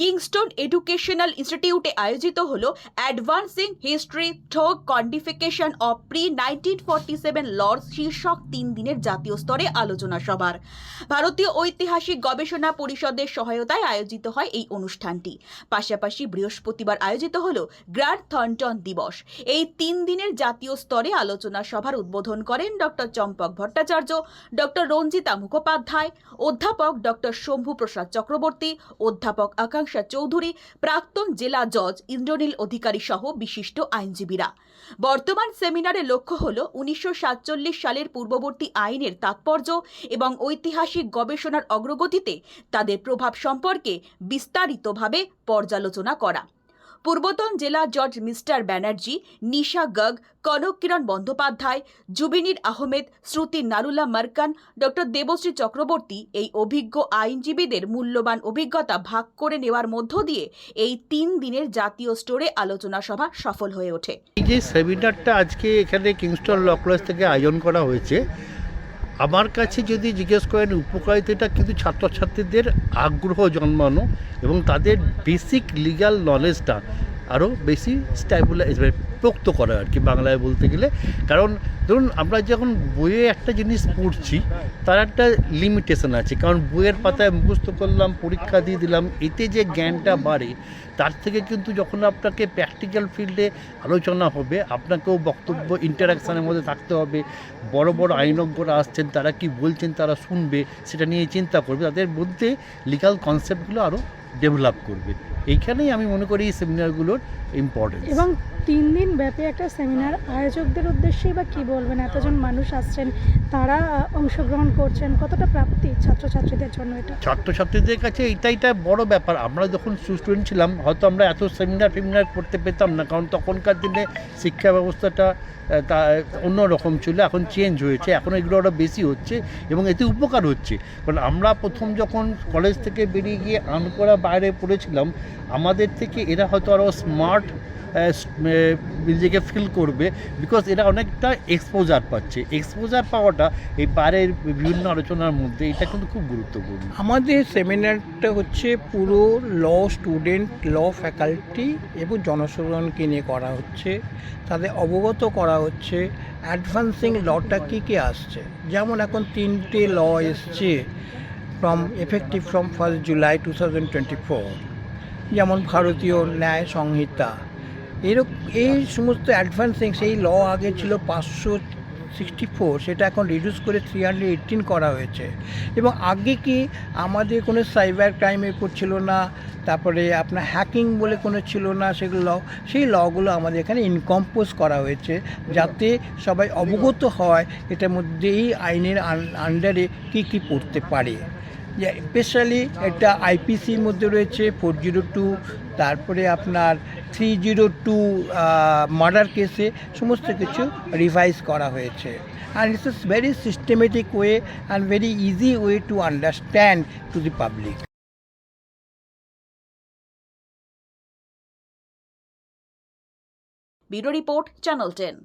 Kingston educational ইনস্টিটিউটে আয়োজিত হল advancing history to codification of pre nineteen forty seven laws শীর্ষক তিন দিনের জাতীয় স্তরে আলোচনা সভার। ভারতীয় ঐতিহাসিক গবেষণা পরিষদের সহায়তায় আয়োজিত হয় এই অনুষ্ঠানটি। পাশাপাশি বৃহস্পতিবার আয়োজিত হল গ্র্যান্ড থর্নটন দিবস। এই তিন দিনের জাতীয় স্তরে আলোচনা সভার উদ্বোধন করেন ডক্টর চম্পক ভট্টাচার্য ডক্টর রঞ্জিতা মুখোপাধ্যায়, অধ্যাপক ডক্টর শম্ভু প্রসাদ চক্রবর্তী, অধ্যাপক আকাঙ্ক্ষা চৌধুরী, প্রাক্তন জেলা জজ, ইন্দ্রনীল অধিকারী সহ বিশিষ্ট আইনজীবীরা। বর্তমান সেমিনারে লক্ষ্য হল উনিশশো সাতচল্লিশ সালের পূর্ববর্তী আইনের তাৎপর্য এবং ঐতিহাসিক গবেষণার অগ্রগতিতে তাদের প্রভাব সম্পর্কে বিস্তারিতভাবে পর্যালোচনা করা। পূর্বতন জেলা জজ মিস্টার ব্যানার্জি নিশা গগ, কনক কিরণ বন্দ্যোপাধ্যায়, জুবিনির আহমেদ, শ্রুতি নারুলা মার্কান, ডক্টর দেবশ্রী চক্রবর্তী এই অভিজ্ঞ আইনজীবীদের মূল্যবান অভিজ্ঞতা ভাগ করে নেওয়ার মধ্য দিয়ে এই তিন দিনের জাতীয় স্টোরে আলোচনা সভা সফল হয়ে ওঠে। এই যে সেমিনারটা আজকে এখানে কিংস্টন ল থেকে আয়োজন করা হয়েছে আমার কাছে যদি জিজ্ঞেস করেন, উপকারিতাটা কিন্তু ছাত্রছাত্রীদের আগ্রহ জন্মানো এবং তাদের বেসিক লিগাল নলেজটা আরও বেশি স্ট্যাবুলাইজ পোক্ত করা আর কি বাংলায় বলতে গেলে। কারণ ধরুন, আমরা যখন বইয়ে একটা জিনিস পড়ছি, তার একটা লিমিটেশন আছে। কারণ বইয়ের পাতায় মুখস্থ করলাম, পরীক্ষা দিয়ে দিলাম, এতে যে জ্ঞানটা বাড়ে, তার থেকে কিন্তু যখন আপনাকে প্র্যাকটিক্যাল ফিল্ডে আলোচনা হবে, আপনাকেও বক্তব্য ইন্টারাকশানের মধ্যে থাকতে হবে। বড় বড় আইনজ্ঞরা আসছেন, তারা কি বলছেন, তারা শুনবে, সেটা নিয়ে চিন্তা করবে। তাদের মধ্যে লিগাল কনসেপ্টগুলো আরও ডেভেলপ করবে। এইখানেই আমি মনে করি এই সেমিনারগুলোর ইম্পর্টেন্স এবং তিন দিন ব্যাপী একটা সেমিনার আয়োজকদের উদ্দেশ্যেই বা কী বলবেন? এতজন মানুষ আসছেন, তারা অংশগ্রহণ করছেন, কতটা প্রাপ্তি ছাত্রছাত্রীদের জন্য এটা? ছাত্রছাত্রীদের কাছে এটাই একটা বড় ব্যাপার। আমরা যখন স্টুডেন্ট ছিলাম, হয়তো আমরা এত সেমিনার ফেমিনার করতে পেতাম না, কারণ তখনকার দিনে শিক্ষা ব্যবস্থাটা তা অন্য রকম ছিল, এখন চেঞ্জ হয়েছে, এখন এগুলো আরও বেশি হচ্ছে এবং এতে উপকার হচ্ছে। কারণ আমরা প্রথম যখন কলেজ থেকে বেরিয়ে গিয়ে আনকরা বাইরে পড়েছিলাম, আমাদের থেকে এরা হয়তো আরও স্মার্ট নিজেকে ফিল করবে বিকজ এরা অনেকটা এক্সপোজার পাচ্ছে। এক্সপোজার পাওয়াটা এই বাইরের বিভিন্ন আলোচনার মধ্যে এটা কিন্তু খুব গুরুত্বপূর্ণ। আমাদের সেমিনারটা হচ্ছে পুরো ল স্টুডেন্ট ল ফ্যাকাল্টি এবং জনসাধারণকে নিয়ে করা হচ্ছে। তাদের অবগত করা হচ্ছে। অ্যাডভান্সিং লটা কী কী আসছে? যেমন এখন তিনটে ল এসছে from effective from first July two thousand twenty four যেমন ভারতীয় ন্যায় সংহিতা এরকম এই সমস্ত অ্যাডভান্সিং সেই ল আগে ছিল পাঁচশো সিক্সটি ফোর সেটা এখন রিডিউস করে থ্রি হান্ড্রেড এইটিন করা হয়েছে। এবং আগে কি আমাদের কোনো সাইবার ক্রাইমের এরপর ছিল না, তারপরে আপনার হ্যাকিং বলে কোনো ছিল না সেগুলো ল সেই লগুলো আমাদের এখানে ইনকম্পোজ করা হয়েছে যাতে সবাই অবগত হয় এটার মধ্যে এই আইনের আন্ডারে কী কী পড়তে পারে। স্পেশালি একটা আইপিসির মধ্যে রয়েছে ফোর জিরো টু তারপরে আপনার থ্রি জিরো টু মার্ডার কেসে সমস্ত কিছু রিভাইজ করা হয়েছে। And it's is very systematic way and very easy way to understand to the public bureau report channel ten